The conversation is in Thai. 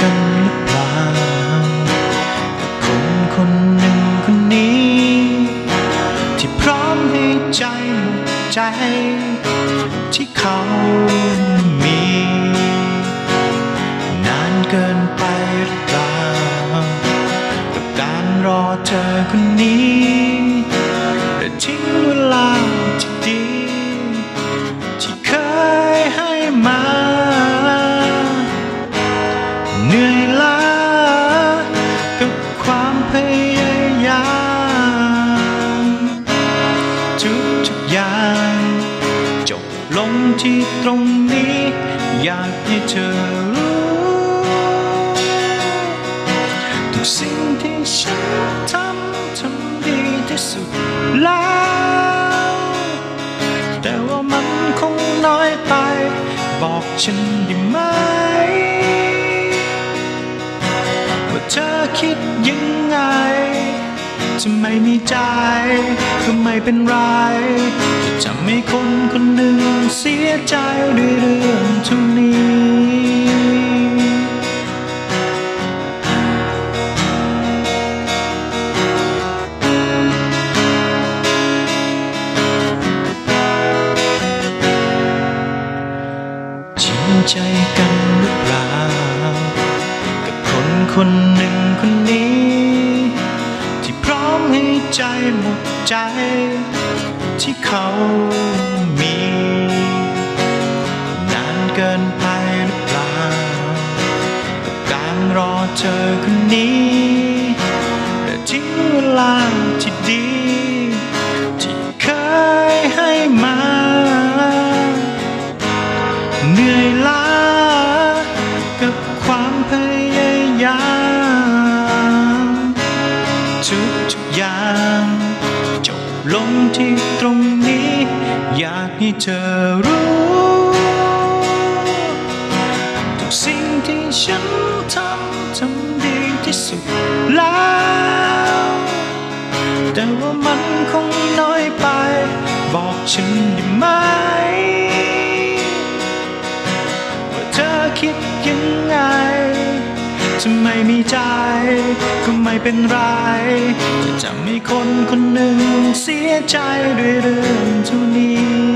กันหรือเปล่าคนคนหนึ่งคนนี้ ที่พร้อมให้ใจหมดใจ ที่เขามี นานเกินไปหรือเปล่ากับการรอเธอคนนี้และทิ้งเวลาที่ดี ทุกทุกอย่าง จบลงที่ตรงนี้ อยากให้เธอรู้ทุกสิ่งที่ฉันทำทำดีที่สุดแล้ว แต่ว่ามันคงน้อยไป บอกฉันได้ไหมว่าเธอคิดยังไง จะไม่มีใจก็ไม่เป็นไร จะทำให้คนคนหนึ่งเสียใจด้วยเรื่องท่านี้จริงใจกันหรือเปล่ากับคนคนหนึ่งคนนี้ ใจที่เขามี นานเกินไปหรือเปล่ากับการรอเธอคนนี้และทิ้งเวลาที่ดี ที่เคยให้มา เหนื่อยล้ากับความพยายามทุกๆอย่าง ที่ตรงนี้ อยากให้เธอรู้ทุกสิ่งที่ฉันทำทำดีที่สุดแล้ว แต่ว่ามันคงน้อยไป บอกฉันได้ไหมว่าเธอคิดยังไงจะไม่มีใจก็ไม่เป็นไร จะมีคนคนหนึ่งเสียใจด้วยเรื่องเท่านี้